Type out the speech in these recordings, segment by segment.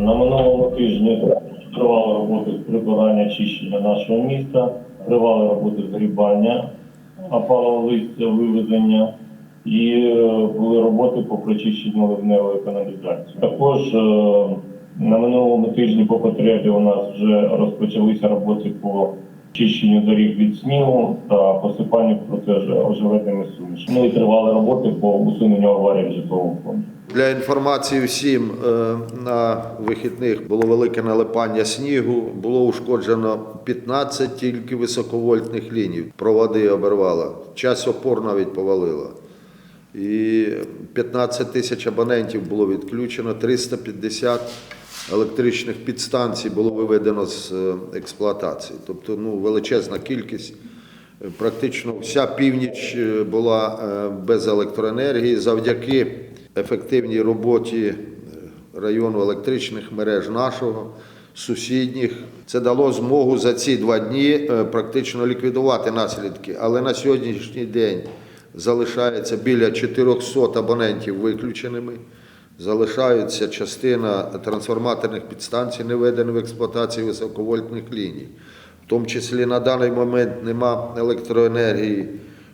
На минулому тижні тривали роботи з прибирання чищення нашого міста, тривали роботи згрібання опалого листя, вивезення і е, були роботи по прочищенню ливневої каналізації. Також е, на минулому тижні по потребі у нас вже розпочалися роботи по чищенню доріг від снігу та посипання протиожеледними сумішами. Ну і тривали роботи по усуненню аварії в житловому фонді. Для інформації всім е, на вихідних було велике налипання снігу, було ушкоджено 15 тільки високовольтних ліній. Проводи обірвало, час опор навіть повалило. І 15 тисяч абонентів було відключено, 350 електричних підстанцій було виведено з е, експлуатації. Тобто ну, величезна кількість. Е, Практично вся північ е, була без електроенергії завдяки ефективній роботі району електричних мереж нашого, сусідніх. Це дало змогу за ці два дні практично ліквідувати наслідки. Але на сьогоднішній день залишається біля 400 абонентів виключеними. Залишаються частина трансформаторних підстанцій, не введені в експлуатацію високовольтних ліній. В тому числі на даний момент нема електроенергії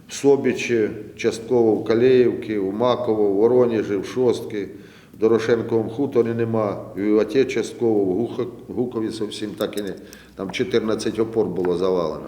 в Собічі, частково в Калеївці, в Маково, в Воронежі, в Шостки, в Дорошенковому хуторі нема, в Іваті частково, в Гукові зовсім так і не. Там 14 опор було завалено.